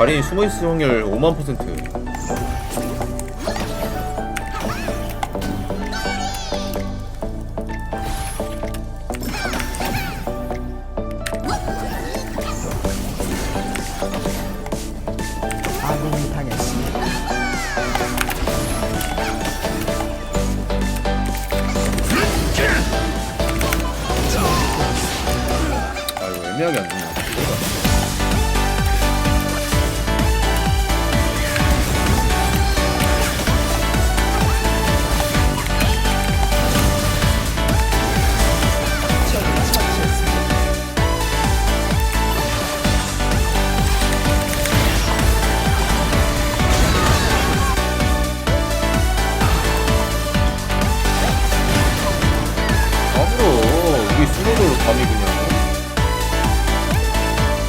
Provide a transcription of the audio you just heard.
가린이 숨어있을 확률 5만 퍼센트. 아 이거 애매하게 안 죽네 밤이군요.